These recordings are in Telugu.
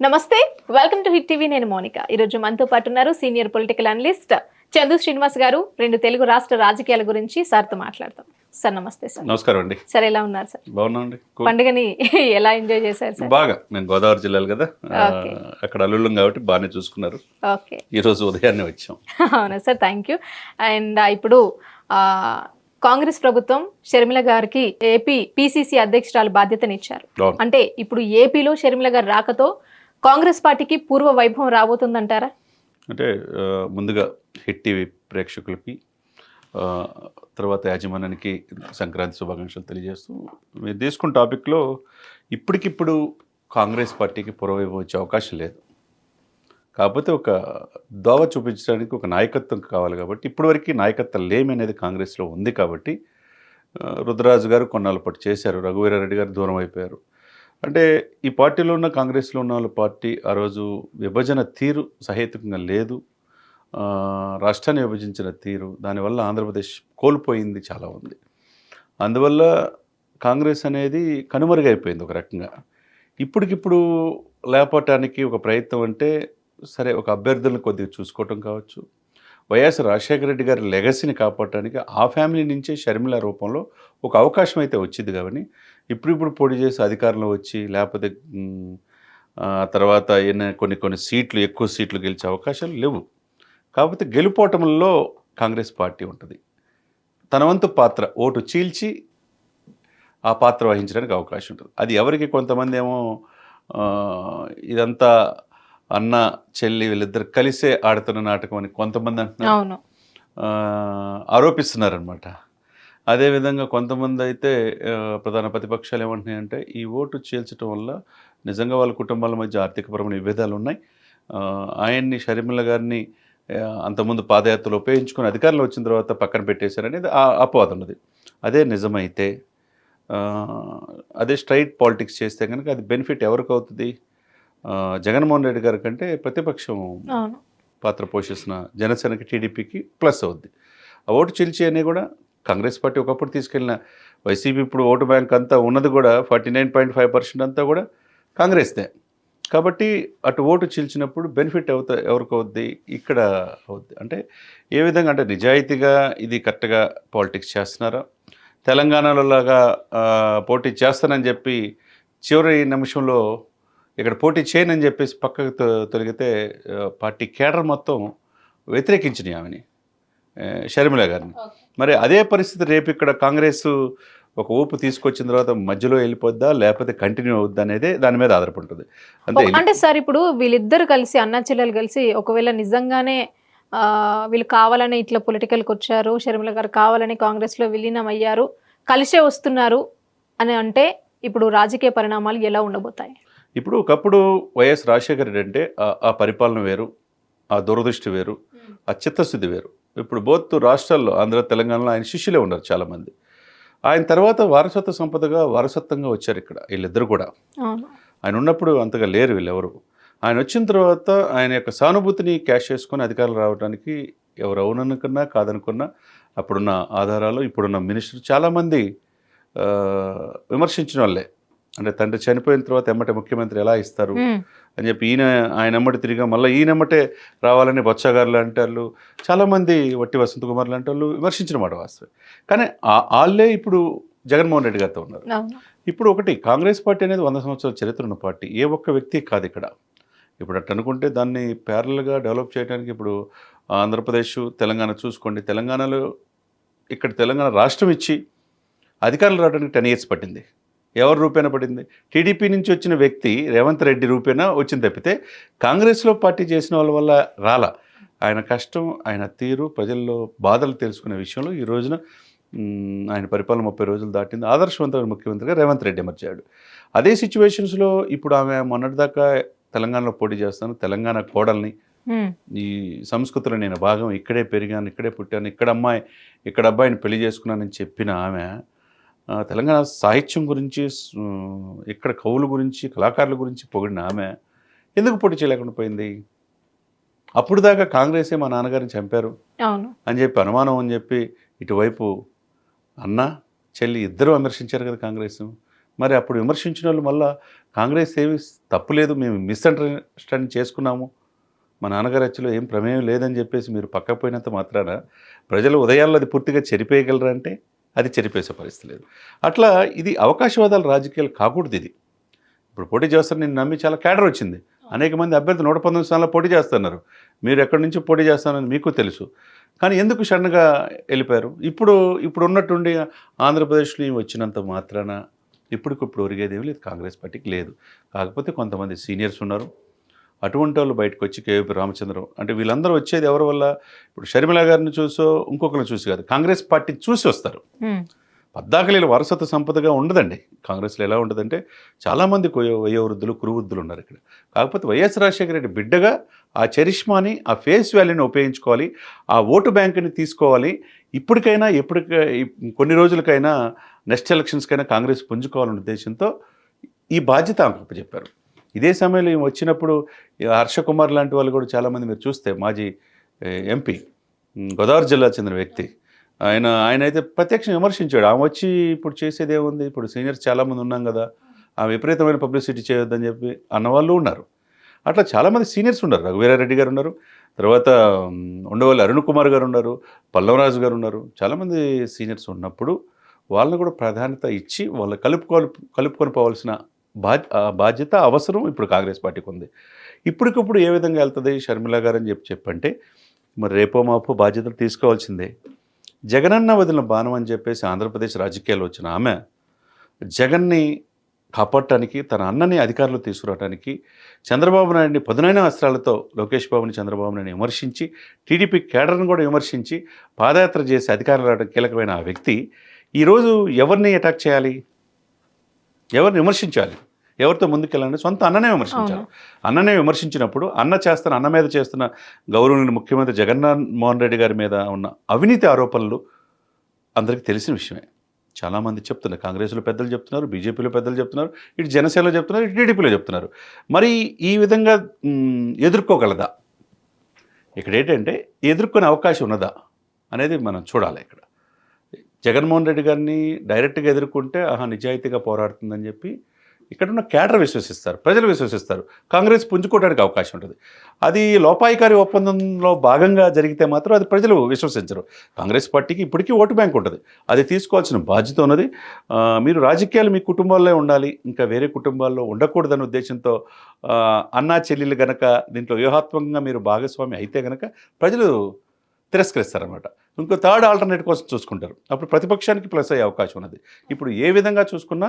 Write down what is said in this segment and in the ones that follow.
నమస్తే వెల్కమ్ టు హిట్ టీవీ నేను మోనిక. ఈరోజు మనతో పాటు ఉన్నారు senior political analyst Chandu Srinivas గారు. రెండు తెలుగు రాష్ట్ర రాజకీయాల గురించి సార్తో మాట్లాడతాం. సార్ నమస్తే సార్. నమస్కారం అండి. సార్ ఎలా ఉన్నారు సార్? బాగున్నాండి. పండుగని ఎలా ఎంజాయ్ చేశారు సార్? బాగా. నేను గోదావరి జిల్లాలు కదా. అక్కడ అల్లుళ్ళం కాబట్టి బాగానే చూసుకున్నారు. ఓకే. ఈ రోజు ఉదయాన్నే వచ్చాం. అవునా సార్ థ్యాంక్ యూ అండ్ ఇప్పుడు కాంగ్రెస్ ప్రభుత్వం షర్మిల గారికి ఏపీ పిసిసి అధ్యక్షురాలు బాధ్యతనిచ్చారు. అంటే ఇప్పుడు ఏపీలో షర్మిల గారి రాకతో కాంగ్రెస్ పార్టీకి పూర్వ వైభవం రాబోతుందంటారా? అంటే ముందుగా హిట్ టీవీ ప్రేక్షకులకి తర్వాత యాజమాన్యానికి సంక్రాంతి శుభాకాంక్షలు తెలియజేస్తూ మీరు తీసుకున్న టాపిక్లో ఇప్పటికిప్పుడు కాంగ్రెస్ పార్టీకి పూర్వవైభవం వచ్చే అవకాశం లేదు. కాకపోతే ఒక దోవ చూపించడానికి ఒక నాయకత్వం కావాలి కాబట్టి ఇప్పటివరకు నాయకత్వం లేమి అనేది కాంగ్రెస్లో ఉంది కాబట్టి రుద్రరాజు గారు కొన్నాళ్ళ పాటు చేశారు రఘువీరారెడ్డి గారు దూరం అయిపోయారు. అంటే ఈ పార్టీలో ఉన్న కాంగ్రెస్లో ఉన్న వాళ్ళ పార్టీ ఆ రోజు విభజన తీరు సహేతుకంగా లేదు. రాష్ట్రాన్ని విభజించిన తీరు దానివల్ల ఆంధ్రప్రదేశ్ కోల్పోయింది చాలా ఉంది. అందువల్ల కాంగ్రెస్ అనేది కనుమరుగైపోయింది ఒక రకంగా. ఇప్పటికిప్పుడు లేపటానికి ఒక ప్రయత్నం అంటే సరే ఒక అభ్యర్థులను కొద్దిగా చూసుకోవటం కావచ్చు. వైఎస్ రాజశేఖర రెడ్డి గారి లెగసీని కాపాడటానికి ఆ ఫ్యామిలీ నుంచే షర్మిల రూపంలో ఒక అవకాశం అయితే వచ్చింది కాబట్టి ఇప్పుడిప్పుడు పోటీ చేసి అధికారంలో వచ్చి లేకపోతే తర్వాత ఎన్న కొన్ని కొన్ని సీట్లు ఎక్కువ సీట్లు గెలిచే అవకాశాలు లేవు. కాకపోతే గెలుపోవటంలో కాంగ్రెస్ పార్టీ ఉంటుంది. తన వంతు పాత్ర ఓటు చీల్చి ఆ పాత్ర వహించడానికి అవకాశం ఉంటుంది. అది ఎవరికి కొంతమంది ఏమో ఇదంతా అన్న చెల్లి వీళ్ళిద్దరు కలిసే ఆడుతున్న నాటకం అని కొంతమంది అంటున్నారు. ఆరోపిస్తున్నారనమాట అదేవిధంగా కొంతమంది అయితే ప్రధాన ప్రతిపక్షాలు ఏమంటున్నాయంటే ఈ ఓటు చీల్చడం వల్ల నిజంగా వాళ్ళ కుటుంబాల మధ్య ఆర్థికపరమైన విభేదాలు ఉన్నాయి. ఆయన్ని షర్మిల గారిని అంతకుముందు పాదయాత్రలు ఉపయోగించుకొని అధికారంలో వచ్చిన తర్వాత పక్కన పెట్టేశారనేది ఆ అపవాదం ఉన్నది. అదే నిజమైతే అదే స్ట్రైట్ పాలిటిక్స్ చేస్తే కనుక అది బెనిఫిట్ ఎవరికి అవుతుంది? జగన్మోహన్ రెడ్డి గారి కంటే ప్రతిపక్షం పాత్ర పోషిస్తున్న జనసేనకి టీడీపీకి ప్లస్ అవుద్ది. ఆ ఓటు చీల్చి అని కూడా కాంగ్రెస్ పార్టీ ఒకప్పుడు తీసుకెళ్ళిన వైసీపీ ఇప్పుడు ఓటు బ్యాంక్ అంతా ఉన్నది కూడా forty nine point five percent అంతా కూడా కాంగ్రెస్దే. కాబట్టి అటు ఓటు చీల్చినప్పుడు బెనిఫిట్ అవుతా ఎవరికి అవుద్ది? ఇక్కడ అవుద్ది. అంటే ఏ విధంగా అంటే నిజాయితీగా ఇది కరెక్ట్గా పాలిటిక్స్ చేస్తున్నారా? తెలంగాణలో లాగా పోటీ చేస్తానని చెప్పి చివరి నిమిషంలో ఇక్కడ పోటీ చేయనని చెప్పేసి పక్కకు తొలిగితే తొలగితే పార్టీ కేడర్ మొత్తం వ్యతిరేకించినాయి ఆమెని? షర్మిల గారిని. మరి అదే పరిస్థితి రేపు ఇక్కడ కాంగ్రెస్ ఒక ఊపు తీసుకొచ్చిన తర్వాత మధ్యలో వెళ్ళిపోద్దా లేకపోతే కంటిన్యూ అవుద్దా అనేదే దాని మీద ఆధారపడుతుంది. అంతే అంటే సార్ ఇప్పుడు వీళ్ళిద్దరు కలిసి అన్న చెల్లెలు కలిసి ఒకవేళ నిజంగానే వీళ్ళు కావాలని ఇట్లా పొలిటికల్కి వచ్చారు షర్మిల గారు కావాలని కాంగ్రెస్లో విలీనం అయ్యారు కలిసే వస్తున్నారు అని అంటే ఇప్పుడు రాజకీయ పరిణామాలు ఎలా ఉండబోతాయి? ఇప్పుడు ఒకప్పుడు వైఎస్ రాజశేఖర రెడ్డి అంటే ఆ పరిపాలన వేరు ఆ దురదృష్టి వేరు ఆ చిత్తశుద్ధి వేరు. ఇప్పుడు బోత్ రాష్ట్రాల్లో ఆంధ్ర తెలంగాణలో ఆయన శిష్యులే ఉన్నారు చాలామంది. ఆయన తర్వాత వారసత్వ సంపదగా వారసత్వంగా వచ్చారు ఇక్కడ వీళ్ళిద్దరు కూడా. ఆయన ఉన్నప్పుడు అంతగా లేరు వీళ్ళెవరు. ఆయన వచ్చిన తర్వాత ఆయన యొక్క సానుభూతిని క్యాష్ చేసుకొని అధికారులు రావడానికి ఎవరు అవుననుకున్నా కాదనుకున్నా అప్పుడున్న ఆధారాలు ఇప్పుడున్న మినిస్టర్ చాలామంది విమర్శించిన వాళ్ళే. అంటే తండ్రి చనిపోయిన తర్వాత ఎమ్మటే ముఖ్యమంత్రి ఎలా ఇస్తారు? అని చెప్పి ఈయన ఆయన ఎమ్మటి తిరిగా మళ్ళీ ఈయన ఎమ్మటే రావాలని బొత్సగారు లాంటి వాళ్ళు చాలామంది వట్టి వసంత కుమార్ లాంటి వాళ్ళు విమర్శించిన మాట వాస్తవం కానీ వాళ్ళే ఇప్పుడు జగన్మోహన్ రెడ్డి గారితో ఉన్నారు. ఇప్పుడు ఒకటి కాంగ్రెస్ పార్టీ అనేది వంద సంవత్సరాల చరిత్ర ఉన్న పార్టీ. ఏ ఒక్క వ్యక్తి కాదు ఇక్కడ. ఇప్పుడు అట్ట అనుకుంటే దాన్ని ప్యారల్గా డెవలప్ చేయడానికి ఇప్పుడు ఆంధ్రప్రదేశ్ తెలంగాణ చూసుకోండి. తెలంగాణలో ఇక్కడ తెలంగాణ రాష్ట్రం ఇచ్చి అధికారులు రావడానికి టెన్ ఇయర్స్ పట్టింది. ఎవరి రూపేణ పడింది? టీడీపీ నుంచి వచ్చిన వ్యక్తి రేవంత్ రెడ్డి రూపేణ వచ్చింది తప్పితే కాంగ్రెస్లో పార్టీ చేసిన వాళ్ళ వల్ల రాలా. ఆయన కష్టం ఆయన తీరు ప్రజల్లో బాధలు తెలుసుకునే విషయంలో ఈ రోజున ఆయన పరిపాలన ముప్పై రోజులు దాటింది. ఆదర్శవంతమైన ముఖ్యమంత్రిగా రేవంత్ రెడ్డి ఎమర్చాడు అదే సిచ్యువేషన్స్లో ఇప్పుడు ఆమె మొన్నటిదాకా తెలంగాణలో పోటీ చేస్తాను. తెలంగాణ కోడల్ని ఈ సంస్కృతిలో నేను భాగం. ఇక్కడే పెరిగాను ఇక్కడే పుట్టాను. ఇక్కడ అమ్మాయి ఇక్కడ అబ్బాయిని పెళ్ళి చేసుకున్నానని చెప్పిన ఆమె తెలంగాణ సాహిత్యం గురించి ఇక్కడ కవుల గురించి కళాకారుల గురించి పొగిడిన ఆమె ఎందుకు పోటీ చేయలేకుండా పోయింది? అప్పుడు దాకా కాంగ్రెసే మా నాన్నగారిని చంపారు అని చెప్పి అనుమానం అని చెప్పి ఇటువైపు అన్న చెల్లి ఇద్దరు విమర్శించారు కదా కాంగ్రెస్. మరి అప్పుడు విమర్శించిన వాళ్ళు మళ్ళా కాంగ్రెస్ ఏమి తప్పులేదు మేము మిస్అండర్స్టాండింగ్ చేసుకున్నాము. మా నాన్నగారి హత్యలో ఏం ప్రమేయం లేదని చెప్పేసి మీరు పక్కకు పోయినంత మాత్రాన ప్రజలు ఉదయాల్లో అది పూర్తిగా చెరిపేయగలరా అంటే అది చెరిపేసే పరిస్థితి లేదు. అట్లా ఇది అవకాశవాదాల రాజకీయాలు కాకూడదు ఇది. ఇప్పుడు పోటీ చేస్తారు నేను నమ్మి చాలా క్యాడర్ వచ్చింది. అనేక మంది అభ్యర్థులు నూట పంతొమ్మిది స్థానాల్లో పోటీ చేస్తున్నారు. మీరు ఎక్కడి నుంచి పోటీ చేస్తానని మీకు తెలుసు. కానీ ఎందుకు షన్గా వెళ్ళిపోయారు? ఇప్పుడు ఇప్పుడు ఉన్నట్టుండి ఆంధ్రప్రదేశ్లో వచ్చినంత మాత్రాన ఇప్పటికిప్పుడు ఒరిగేదేమి లేదు. కాంగ్రెస్ పార్టీకి లేదు. కాకపోతే కొంతమంది సీనియర్స్ ఉన్నారు. అటువంటి వాళ్ళు బయటకు వచ్చి కేవీపీ రామచంద్రరావు అంటే వీళ్ళందరూ వచ్చేది ఎవరి వల్ల? ఇప్పుడు షర్మిల గారిని చూసో ఇంకొకరిని చూసి కాదు. కాంగ్రెస్ పార్టీ చూసి వస్తారు. పద్దాకలీల వారసత్వ సంపదగా ఉండదండి. కాంగ్రెస్లో ఎలా ఉంటుందంటే చాలామంది వయోవృద్ధులు కురువృద్ధులు ఉన్నారు ఇక్కడ. కాకపోతే వైఎస్ రాజశేఖర రెడ్డి బిడ్డగా ఆ చరిష్మాని ఆ ఫేస్ వాల్యూని ఉపయోగించుకోవాలి ఆ ఓటు బ్యాంకుని తీసుకోవాలి. ఇప్పటికైనా ఎప్పటికై కొన్ని రోజులకైనా నెక్స్ట్ ఎలక్షన్స్కైనా కాంగ్రెస్ పుంజుకోవాలనే ఉద్దేశంతో ఈ బాధ్యత ఆమెకు చెప్పారు ఇదే సమయంలో ఈమె వచ్చినప్పుడు హర్షకుమార్ హర్ష కుమార్ లాంటి వాళ్ళు కూడా చాలామంది మీరు చూస్తే మాజీ ఎంపీ గోదావరి జిల్లా చెందిన వ్యక్తి. ఆయన ఆయన అయితే ప్రత్యక్షంగా విమర్శించాడు. ఆమె వచ్చి ఇప్పుడు చేసేదే ఉంది ఇప్పుడు సీనియర్స్ చాలామంది ఉన్నాం కదా ఆ విపరీతమైన పబ్లిసిటీ చేయొద్దని చెప్పి అన్నవాళ్ళు ఉన్నారు. అట్లా చాలామంది సీనియర్స్ ఉన్నారు. రఘువీరారెడ్డి గారు ఉన్నారు. తర్వాత ఉమ్, ఉండవల్లి అరుణ్ కుమార్ గారు ఉన్నారు పల్లవరాజు గారు ఉన్నారు. చాలామంది సీనియర్స్ ఉన్నప్పుడు వాళ్ళని కూడా ప్రాధాన్యత ఇచ్చి వాళ్ళు కలుపుకోవాలి కలుపుకొని పోవాల్సిన బాధ్యత అవసరం ఇప్పుడు కాంగ్రెస్ పార్టీకి ఉంది. ఇప్పటికప్పుడు ఏ విధంగా వెళ్తుంది? షర్మిల గారు అని చెప్పి చెప్పంటే మరి రేపో మాపో బాధ్యతలు తీసుకోవాల్సిందే. జగనన్న వదిలిన బాణం అని చెప్పేసి ఆంధ్రప్రదేశ్ రాజకీయాల్లో వచ్చిన ఆమె జగన్ని కాపాడటానికి తన అన్నని అధికారంలో తీసుకురావడానికి చంద్రబాబు నాయుడిని పదునైన అస్త్రాలతో లోకేష్ బాబుని చంద్రబాబు నాయుడిని విమర్శించి టీడీపీ కేడర్ను కూడా విమర్శించి పాదయాత్ర చేసి అధికారం రావడం కీలకమైన ఆ వ్యక్తి ఈరోజు ఎవరిని అటాక్ చేయాలి? ఎవరిని విమర్శించాలి? ఎవరితో ముందుకెళ్ళాలని సొంత అన్ననే విమర్శించాలి అన్ననే విమర్శించినప్పుడు అన్న చేస్తున్న అన్న మీద చేస్తున్న గౌరవనీయ ముఖ్యమంత్రి జగన్మోహన్ రెడ్డి గారి మీద ఉన్న అవినీతి ఆరోపణలు అందరికీ తెలిసిన విషయమే. చాలామంది చెప్తున్నారు. కాంగ్రెస్లో పెద్దలు చెప్తున్నారు బీజేపీలో పెద్దలు చెప్తున్నారు ఇటు జనసేనలో చెప్తున్నారు ఇటు టీడీపీలో చెప్తున్నారు. మరి ఈ విధంగా ఎదుర్కోగలదా? ఇక్కడ ఏంటంటే ఎదుర్కొనే అవకాశం ఉన్నదా అనేది మనం చూడాలి ఇక్కడ. జగన్మోహన్ రెడ్డి గారిని డైరెక్ట్గా ఎదుర్కొంటే ఆహా నిజాయితీగా పోరాడుతుందని చెప్పి ఇక్కడ ఉన్న క్యాడర్ విశ్వసిస్తారు ప్రజలు విశ్వసిస్తారు. కాంగ్రెస్ పుంజుకోవడానికి అవకాశం ఉంటుంది. అది లోపాయికారి ఒప్పందంలో భాగంగా జరిగితే మాత్రం అది ప్రజలు విశ్వసించరు. కాంగ్రెస్ పార్టీకి ఇప్పటికీ ఓటు బ్యాంక్ ఉంటుంది. అది తీసుకోవాల్సిన బాధ్యత ఉన్నది. మీరు రాజకీయాలు మీ కుటుంబాల్లో ఉండాలి. ఇంకా వేరే కుటుంబాల్లో ఉండకూడదనే ఉద్దేశంతో అన్నా చెల్లెలు గనక దీంట్లో వ్యూహాత్మకంగా మీరు భాగస్వామి అయితే గనక ప్రజలు తిరస్కరిస్తారన్నమాట. ఇంకో థర్డ్ ఆల్టర్నేట్ కోసం చూసుకుంటారు. అప్పుడు ప్రతిపక్షానికి ప్లస్ అయ్యే అవకాశం ఉన్నది. ఇప్పుడు ఏ విధంగా చూసుకున్నా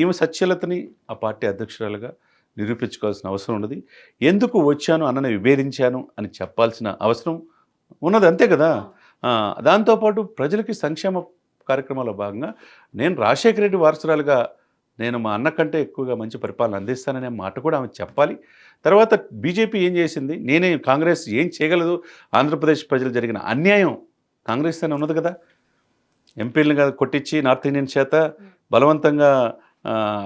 ఈమె సత్యలతని ఆ పార్టీ అధ్యక్షురాలుగా నిరూపించుకోవాల్సిన అవసరం ఉన్నది. ఎందుకు వచ్చాను అన్నని విభేదించాను అని చెప్పాల్సిన అవసరం ఉన్నది అంతే కదా. దాంతోపాటు ప్రజలకి సంక్షేమ కార్యక్రమాల్లో భాగంగా నేను రాజశేఖర రెడ్డి వారసురాలుగా నేను మా అన్న కంటే ఎక్కువగా మంచి పరిపాలన అందిస్తాననే మాట కూడా ఆమె చెప్పాలి. తర్వాత బీజేపీ ఏం చేసింది? నేనే కాంగ్రెస్ ఏం చేయగలదు? ఆంధ్రప్రదేశ్ ప్రజలు జరిగిన అన్యాయం కాంగ్రెస్ అని ఉన్నది కదా. ఎంపీలను కాదు కొట్టించి నార్త్ ఇండియన్ చేత బలవంతంగా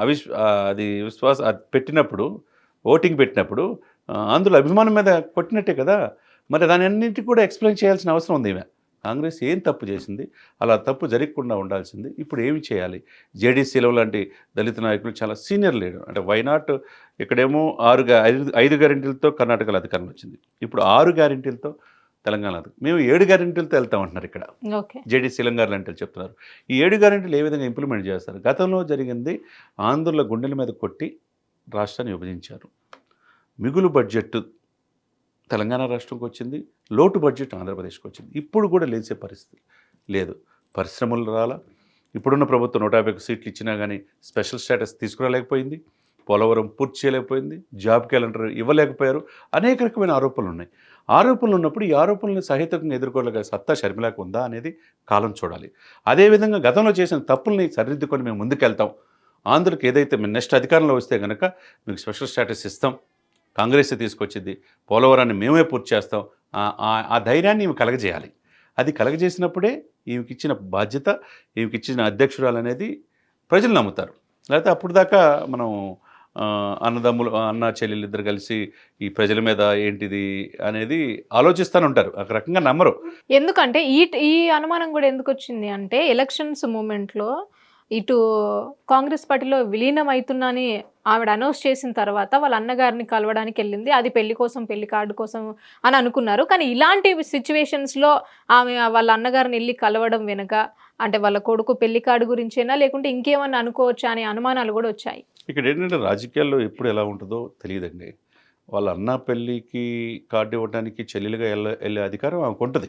అవిశ్ అది విశ్వాస అది పెట్టినప్పుడు ఓటింగ్ పెట్టినప్పుడు అందులో అభిమానం మీద కొట్టినట్టే కదా. మరి దాని అన్నింటికి కూడా ఎక్స్ప్లెయిన్ చేయాల్సిన అవసరం ఉంది ఈమె. కాంగ్రెస్ ఏం తప్పు చేసింది? అలా తప్పు జరగకుండా ఉండాల్సింది. ఇప్పుడు ఏమి చేయాలి? జేడీసీలో లాంటి దళిత నాయకులు చాలా సీనియర్ లీడర్. అంటే వైనాట్ ఇక్కడేమో ఆరు గ్యా ఐదు ఐదు గ్యారెంటీలతో కర్ణాటకలో అధికారం వచ్చింది. ఇప్పుడు ఆరు గ్యారెంటీలతో తెలంగాణ. మేము ఏడు గ్యారెంటీలతో వెళ్తామంటున్నారు ఇక్కడ. ఓకే. జేడీ శీలంగారు లాంటి చెప్తున్నారు. ఈ ఏడు గ్యారెంటీలు ఏ విధంగా ఇంప్లిమెంట్ చేస్తారు? గతంలో జరిగింది ఆంధ్రుల గుండెల మీద కొట్టి రాష్ట్రాన్ని విభజించారు. మిగులు బడ్జెట్ తెలంగాణ రాష్ట్రంకి వచ్చింది. లోటు బడ్జెట్ ఆంధ్రప్రదేశ్కి వచ్చింది. ఇప్పుడు కూడా లేచే పరిస్థితి లేదు. పరిశ్రమలు రాలా. ఇప్పుడున్న ప్రభుత్వం నూట యాభై సీట్లు ఇచ్చినా కానీ స్పెషల్ స్టేటస్ తీసుకురాలేకపోయింది. పోలవరం పూర్తి చేయలేకపోయింది. జాబ్ క్యాలెండర్ ఇవ్వలేకపోయారు. అనేక రకమైన ఆరోపణలు ఉన్నాయి ఆరోపణలు ఉన్నప్పుడు ఈ ఆరోపణలను సహితంగా ఎదుర్కోగల సత్తా షర్మిలకు ఉందా అనేది కాలం చూడాలి. అదేవిధంగా గతంలో చేసిన తప్పుల్ని సరిదిద్దుకొని మేము ముందుకెళ్తాం. ఆంధ్రకి ఏదైతే మేము నెక్స్ట్ అధికారంలో వస్తే కనుక మీకు స్పెషల్ స్టేటస్ ఇస్తాం. కాంగ్రెస్ తీసుకొచ్చింది. పోలవరాన్ని మేమే పూర్తి చేస్తాం. ఆ- ధైర్యాన్ని ఈమె కలగజేయాలి. అది కలగజేసినప్పుడే ఈమెకి ఇచ్చిన బాధ్యత ఈమెకి ఇచ్చిన అధ్యక్షురాలు అనేది ప్రజలు నమ్ముతారు. లేకపోతే అప్పుడు దాకా మనం అన్నదమ్ములు అన్న చెల్లెలు ఇద్దరు కలిసి ఈ ప్రజల మీద ఏంటిది అనేది ఆలోచిస్తూనే ఉంటారు. ఒక రకంగా నమ్మరు. ఎందుకంటే ఈ ఈ అనుమానం కూడా ఎందుకు వచ్చింది అంటే ఎలక్షన్స్ మూమెంట్లో ఇటు కాంగ్రెస్ పార్టీలో విలీనం అవుతున్నాని ఆవిడ అనౌన్స్ చేసిన తర్వాత వాళ్ళ అన్నగారిని కలవడానికి వెళ్ళింది. అది పెళ్ళి కోసం పెళ్ళి కార్డు కోసం అని అనుకున్నారు. కానీ ఇలాంటి సిచ్యువేషన్స్లో ఆమె వాళ్ళ అన్నగారిని వెళ్ళి కలవడం వెనుక అంటే వాళ్ళ కొడుకు పెళ్ళి కార్డు గురించేనా లేకుంటే ఇంకేమన్నా అనుకోవచ్చా అనే అనుమానాలు కూడా వచ్చాయి. ఇక్కడ ఏంటంటే రాజకీయాల్లో ఎప్పుడు ఎలా ఉంటుందో తెలియదండి. వాళ్ళ అన్న పెళ్ళికి కార్డు ఇవ్వడానికి చెల్లెలుగా వెళ్ళ వెళ్ళే అధికారం ఆమెకు ఉంటుంది.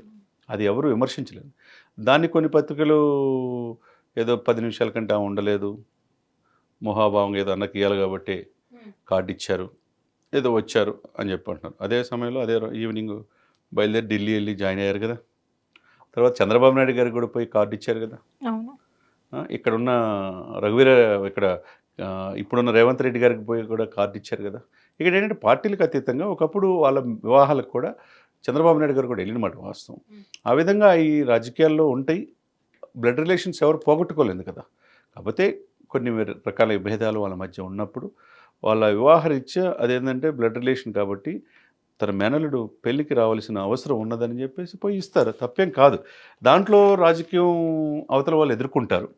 అది ఎవరు విమర్శించలేదు. దాన్ని కొన్ని పత్రికలు ఏదో పది నిమిషాల కంటే ఆమె ఉండలేదు. మొహాభావంగా ఏదో అన్నకి ఇవ్వాలి కాబట్టి కార్డు ఇచ్చారు. ఏదో వచ్చారు అని చెప్పి అంటున్నారు. అదే సమయంలో అదే ఈవినింగ్ బయలుదేరి ఢిల్లీ వెళ్ళి జాయిన్ అయ్యారు కదా. తర్వాత చంద్రబాబు నాయుడు గారికి కూడా పోయి కార్డు ఇచ్చారు కదా. ఇక్కడ ఉన్న రఘువీర ఇక్కడ ఇప్పుడున్న రేవంత్ రెడ్డి గారికి పోయి కూడా కార్డు ఇచ్చారు కదా. ఇక్కడ ఏంటంటే పార్టీలకు అతీతంగా ఒకప్పుడు వాళ్ళ వివాహాలకు కూడా చంద్రబాబు నాయుడు గారు కూడా వెళ్ళినమాట వాస్తవం. ఆ విధంగా ఈ రాజకీయాల్లో ఉంటాయి. బ్లడ్ రిలేషన్స్ ఎవరు పోగొట్టుకోలేదు కదా. కాకపోతే కొన్ని రకాల భేదాలు వాళ్ళ మధ్య ఉన్నప్పుడు వాళ్ళ వివాహ రీత్యా అదేంటంటే బ్లడ్ రిలేషన్ కాబట్టి తన మేనలుడు పెళ్ళికి రావాల్సిన అవసరం ఉన్నదని చెప్పేసి పోయి ఇస్తారు. తప్పేం కాదు. దాంట్లో రాజకీయం అవతల వాళ్ళు ఎదుర్కొంటారు.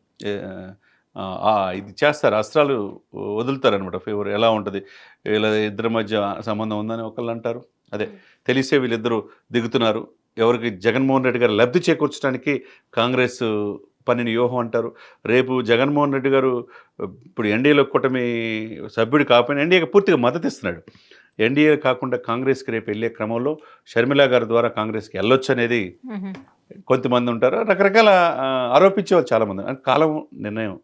ఇది చేస్తారు. అస్త్రాలు వదులుతారనమాట ఫేవర్ ఎలా ఉంటుంది? వీళ్ళ ఇద్దరి మధ్య సంబంధం ఉందని ఒకళ్ళు అంటారు. అదే తెలిసే వీళ్ళిద్దరూ దిగుతున్నారు. ఎవరికి జగన్మోహన్ రెడ్డి గారు లబ్ధి చేకూర్చడానికి కాంగ్రెస్ పనిని వ్యూహం అంటారు. రేపు జగన్మోహన్ రెడ్డి గారు ఇప్పుడు ఎన్డీఏలో కూటమి సభ్యుడు కాకపోయినా ఎన్డీఏకి పూర్తిగా మద్దతు ఇస్తున్నాడు. ఎన్డీఏ కాకుండా కాంగ్రెస్కి రేపు వెళ్ళే క్రమంలో షర్మిల గారి ద్వారా కాంగ్రెస్కి వెళ్ళొచ్చు అనేది. కొంతమంది ఉంటారు. రకరకాల ఆరోపించే వాళ్ళు చాలామంది. కాలం నిర్ణయం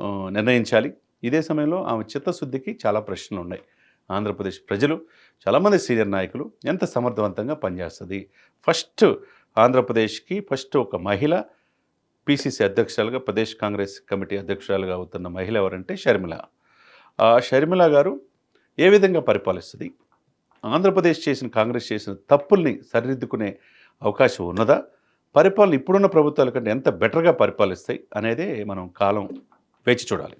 నిర్ణయించాలి. ఇదే సమయంలో ఆమె చిత్తశుద్ధికి చాలా ప్రశ్నలు ఉన్నాయి. ఆంధ్రప్రదేశ్ ప్రజలు చాలామంది సీనియర్ నాయకులు ఎంత సమర్థవంతంగా పనిచేస్తుంది? ఫస్ట్ ఆంధ్రప్రదేశ్కి ఫస్ట్ ఒక మహిళ పిసిసి అధ్యక్షురాలుగా ప్రదేశ్ కాంగ్రెస్ కమిటీ అధ్యక్షురాలుగా అవుతున్న మహిళ ఎవరంటే షర్మిల. ఆ షర్మిల గారు ఏ విధంగా పరిపాలిస్తుంది? ఆంధ్రప్రదేశ్ చేసిన కాంగ్రెస్ చేసిన తప్పుల్ని సరిదిద్దుకునే అవకాశం ఉన్నదా? పరిపాలన ఇప్పుడున్న ప్రభుత్వాల కంటే ఎంత బెటర్గా పరిపాలిస్తాయి అనేదే మనం కాలం వేచి చూడాలి.